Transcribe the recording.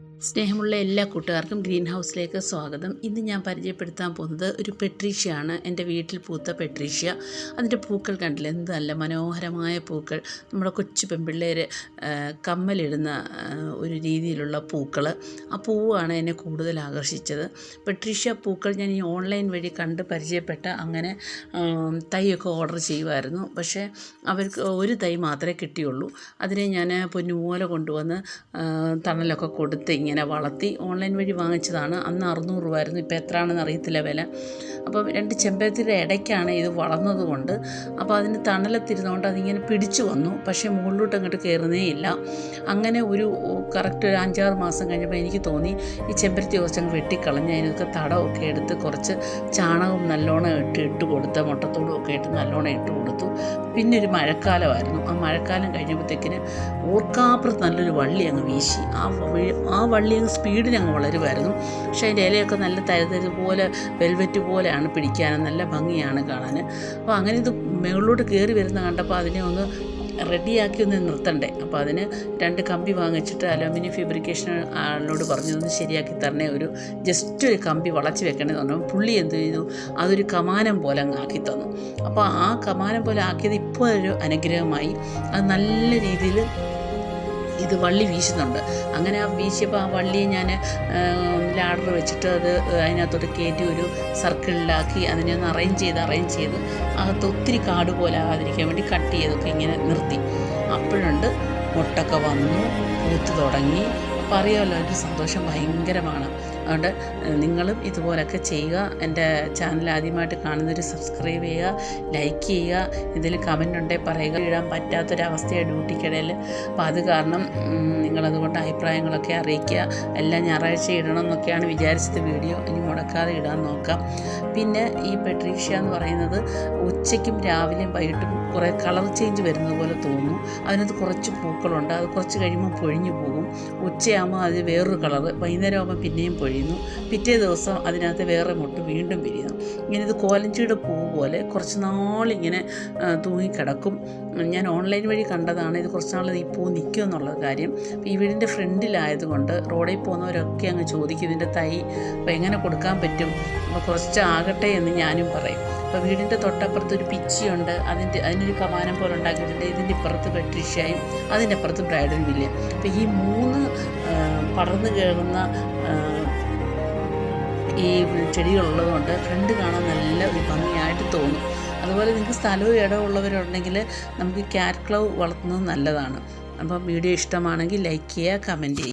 സ്നേഹമുള്ള എല്ലാ കൂട്ടുകാർക്കും ഗ്രീൻ ഹൗസിലേക്ക് സ്വാഗതം. ഇന്ന് ഞാൻ പരിചയപ്പെടുത്താൻ പോകുന്നത് ഒരു പെട്രീഷ്യയാണ്. എന്റെ വീട്ടിൽ പൂത്ത പെട്രീഷ്യ. അതിന്റെ പൂക്കൾ കണ്ടില്ല? എന്ത് നല്ല മനോഹരമായ പൂക്കൾ. നമ്മുടെ കൊച്ചു പെൺപിള്ളേർ കമ്മലിടുന്ന ഒരു രീതിയിലുള്ള പൂക്കൾ ആ പൂവാണ് എന്നെ കൂടുതൽ ആകർഷിച്ചത്. പെട്രീഷ്യ പൂക്കൾ ഞാൻ ഈ ഓൺലൈൻ വഴി കണ്ട് പരിചയപ്പെട്ട അങ്ങനെ തൈയൊക്കെ ഓർഡർ ചെയ്യുമായിരുന്നു. പക്ഷേ അവർക്ക് ഒരു തൈ മാത്രമേ കിട്ടിയുള്ളൂ. അതിനെ ഞാൻ പൊന്നുപോലെ കൊണ്ടുവന്ന് തണലൊക്കെ കൊടുത്ത് ഇങ്ങനെ വളർത്തി ഓൺലൈൻ വഴി വാങ്ങിച്ചതാണ്. അന്ന് അറുന്നൂറ് രൂപയായിരുന്നു. ഇപ്പോൾ എത്രയാണെന്ന് അറിയത്തില്ല വില. അപ്പം രണ്ട് ചെമ്പരത്തിന്റെ ഇടയ്ക്കാണ് ഇത് വളർന്നതുകൊണ്ട് അപ്പോൾ അതിന് തണലത്തിരുന്നുകൊണ്ട് അതിങ്ങനെ പിടിച്ചു വന്നു. പക്ഷേ മുകളിലോട്ട് അങ്ങോട്ട് കയറുന്നേ ഇല്ല. അങ്ങനെ ഒരു കറക്റ്റ് ഒരു അഞ്ചാറ് മാസം കഴിഞ്ഞപ്പോൾ എനിക്ക് തോന്നി ഈ ചെമ്പരത്തി കുറച്ചങ്ങ് വെട്ടിക്കളഞ്ഞ് അതിനൊക്കെ തടമൊക്കെ എടുത്ത് കുറച്ച് ചാണകം നല്ലോണം ഇട്ട് ഇട്ട് കൊടുത്ത് മുട്ടത്തോടും ഒക്കെ ഇട്ട് നല്ലോണം ഇട്ട് കൊടുത്തു. പിന്നെ ഒരു മഴക്കാലമായിരുന്നു. ആ മഴക്കാലം കഴിഞ്ഞപ്പോഴത്തേക്കിന് ഓർക്കാപ്പുറത്ത് നല്ലൊരു വള്ളി അങ്ങ് വീശി. ആ ആ വള്ളി അങ്ങ് സ്പീഡിൽ അങ്ങ് വളരുമായിരുന്നു. പക്ഷേ അതിന്റെ ഇലയൊക്കെ നല്ല തരുതരു പോലെ വെൽവെറ്റ് പോലെയാണ് പിടിക്കാൻ നല്ല ഭംഗിയാണ് കാണാൻ അപ്പോൾ അങ്ങനെ ഇത് മുകളിലോട്ട് കയറി വരുന്ന കണ്ടപ്പോൾ അതിനെ ഒന്ന് റെഡിയാക്കി ഒന്ന് നിർത്തണ്ടേ. അപ്പോൾ അതിന് രണ്ട് കമ്പി വാങ്ങിച്ചിട്ട് അലുമിനിയം ഫാബ്രിക്കേഷൻ ആളിനോട് പറഞ്ഞു ഒന്ന് ശരിയാക്കി തരണേ. ഒരു ജസ്റ്റ് ഒരു കമ്പി വളച്ച് വെക്കണേ എന്ന് പറഞ്ഞു പുള്ളി എന്ത് ചെയ്തു? അതൊരു കമാനം പോലെ അങ്ങ് ആക്കി തന്നു. അപ്പോൾ ആ കമാനം പോലെ ആക്കിയത് ഇപ്പോൾ ഒരു അനുഗ്രഹമായി. അത് നല്ല രീതിയിൽ ഇത് വള്ളി വീശുന്നുണ്ട്. അങ്ങനെ ആ വീശിയപ്പോൾ ആ വള്ളിയെ ഞാൻ ലാഡർ വെച്ചിട്ട് അത് അതിനകത്തോട്ട് കയറ്റി ഒരു സർക്കിളിലാക്കി അതിനെ ഒന്ന് അറേഞ്ച് ചെയ്ത് അറേഞ്ച് ചെയ്ത് അകത്ത് ഒത്തിരി കാട് പോലെ ആകാതിരിക്കാൻ വേണ്ടി കട്ട് ചെയ്തൊക്കെ ഇങ്ങനെ നിർത്തി. അപ്പോഴുണ്ട് മുട്ടൊക്കെ വന്നു പൂത്ത് തുടങ്ങി. അപ്പോൾ അറിയാമല്ലോ ഒരു സന്തോഷം ഭയങ്കരമാണ്. അതുകൊണ്ട് നിങ്ങളും ഇതുപോലൊക്കെ ചെയ്യുക. എന്റെ ചാനൽ ആദ്യമായിട്ട് കാണുന്നവർ സബ്സ്ക്രൈബ് ചെയ്യുക ലൈക്ക് ചെയ്യുക ഇതിൽ കമന്റ് ഉണ്ടെങ്കിൽ പറയുക. ഇടാൻ പറ്റാത്തൊരവസ്ഥയാണ് ഡ്യൂട്ടിക്കിടയിൽ അപ്പോൾ അത് കാരണം നിങ്ങളതുകൊണ്ട് അഭിപ്രായങ്ങളൊക്കെ അറിയിക്കുക. എല്ലാം ഞായറാഴ്ച ഇടണം എന്നൊക്കെയാണ് വിചാരിച്ചത് വീഡിയോ. ഇനി മുടക്കാതെ ഇടാൻ നോക്കാം. പിന്നെ ഈ പെട്രീഷ്യ എന്ന് പറയുന്നത് ഉച്ചയ്ക്കും രാവിലെയും വൈകിട്ടും കുറേ കളർ ചേഞ്ച് വരുന്നത് പോലെ തോന്നും. അതിനകത്ത് കുറച്ച് പൂക്കളുണ്ട്. അത് കുറച്ച് കഴിയുമ്പോൾ പൊഴിഞ്ഞു പോകും. ഉച്ചയാകുമ്പോൾ അത് വേറൊരു കളർ വൈകുന്നേരം ആകുമ്പോൾ പിന്നെയും പൊഴിയുന്നു പിറ്റേ ദിവസം അതിനകത്ത് വേറെ മുട്ട് വീണ്ടും വിരിയുന്നു ഇങ്ങനെ ഇത് കോലഞ്ചിയുടെ പൂ പോലെ കുറച്ച് നാളിങ്ങനെ തൂങ്ങിക്കിടക്കും. ഞാൻ ഓൺലൈൻ വഴി കണ്ടതാണ് ഇത് കുറച്ച് നാൾ ഈ പൂ നിൽക്കും എന്നുള്ള കാര്യം. ഈ വീടിന്റെ ഫ്രണ്ടിലായതുകൊണ്ട് റോഡിൽ പോകുന്നവരൊക്കെ അങ്ങ് ചോദിക്കും ഇതിന്റെ തൈ അപ്പോൾ എങ്ങനെ കൊടുക്കാൻ പറ്റും? അപ്പോൾ കുറച്ച് ആകട്ടെ എന്ന് ഞാനും പറയും. അപ്പോൾ വീടിന്റെ തൊട്ടപ്പുറത്ത് ഒരു പിച്ചിയുണ്ട്. അതിന്റെ അതിനൊരു കമാനം പോലെ ഉണ്ടാക്കിയിട്ടുണ്ട്. ഇതിന്റെ ഇപ്പുറത്ത് പെട്രീഷ്യയും അതിന്റെ അപ്പുറത്ത് ബ്രൈഡൽ വില്ല അപ്പോൾ ഈ മൂന്ന് പടർന്നു ആ, ഈ ചെടികളുള്ളതുകൊണ്ട് ഫ്രണ്ട് കാണാൻ നല്ല ഒരു ഭംഗിയായിട്ട് തോന്നും. അതുപോലെ നിങ്ങൾക്ക് സ്ഥലവും ഇടവും ഉള്ളവരുണ്ടെങ്കിൽ നമുക്ക് ക്യാറ്റ് ക്ലൗ വളർത്തുന്നത് നല്ലതാണ്. അപ്പം വീഡിയോ ഇഷ്ടമാണെങ്കിൽ ലൈക്ക് ചെയ്യുക കമന്റ് ചെയ്യുക.